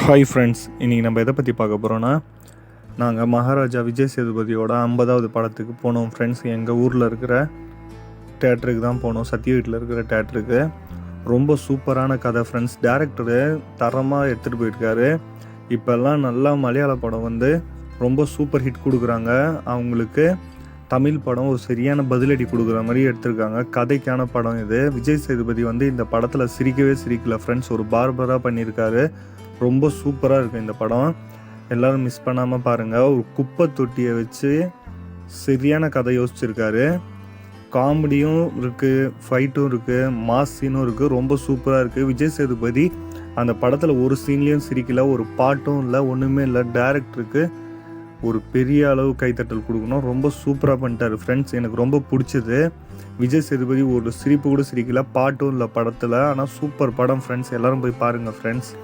Hi friends இன்றைக்கி நம்ம எதை பற்றி பார்க்க போகிறோன்னா நாங்கள் மகாராஜா விஜய் சேதுபதியோட ஐம்பதாவது படத்துக்கு போனோம் ஃப்ரெண்ட்ஸ் எங்கள் ஊரில் இருக்கிற தேட்டருக்கு தான் போனோம். சத்திய வீட்டில் இருக்கிற தேட்டருக்கு ரொம்ப சூப்பரான கதை ஃப்ரெண்ட்ஸ் டேரக்டரு தரமாக எடுத்துகிட்டு போயிருக்காரு. இப்போல்லாம் நல்லா மலையாள படம் வந்து ரொம்ப சூப்பர் ஹிட் கொடுக்குறாங்க. அவங்களுக்கு தமிழ் படம் ஒரு சரியான பதிலடி கொடுக்குற மாதிரி எடுத்திருக்காங்க. கதைக்கான படம் இது. விஜய் சேதுபதி வந்து இந்த படத்தில் சிரிக்கவே சிரிக்கல ஃப்ரெண்ட்ஸ் ஒரு பார்பராக பண்ணியிருக்காரு. ரொம்ப சூப்பராக இருக்கும் இந்த படம். எல்லாரும் மிஸ் பண்ணாமல் பாருங்கள் ஒரு குப்பை தொட்டியை வச்சு சரியான கதை யோசிச்சிருக்காரு. காமெடியும் இருக்குது ஃபைட்டும் இருக்குது மாஸ் சீனும் இருக்குது ரொம்ப சூப்பராக இருக்குது விஜய் சேதுபதி அந்த படத்தில் ஒரு சீன்லேயும் சிரிக்கல ஒரு பாட்டும் இல்லை ஒன்றுமே இல்லை. டேரக்டருக்கு ஒரு பெரிய அளவு கைத்தட்டல் கொடுக்கணும். ரொம்ப சூப்பராக பண்ணிட்டாரு ஃப்ரெண்ட்ஸ் எனக்கு ரொம்ப பிடிச்சது. விஜய் சேதுபதி ஒரு சிரிப்பு கூட சிரிக்கல பாட்டும் இல்லை படத்தில். ஆனால் சூப்பர் படம் ஃப்ரெண்ட்ஸ் எல்லோரும் போய் பாருங்கள் ஃப்ரெண்ட்ஸ்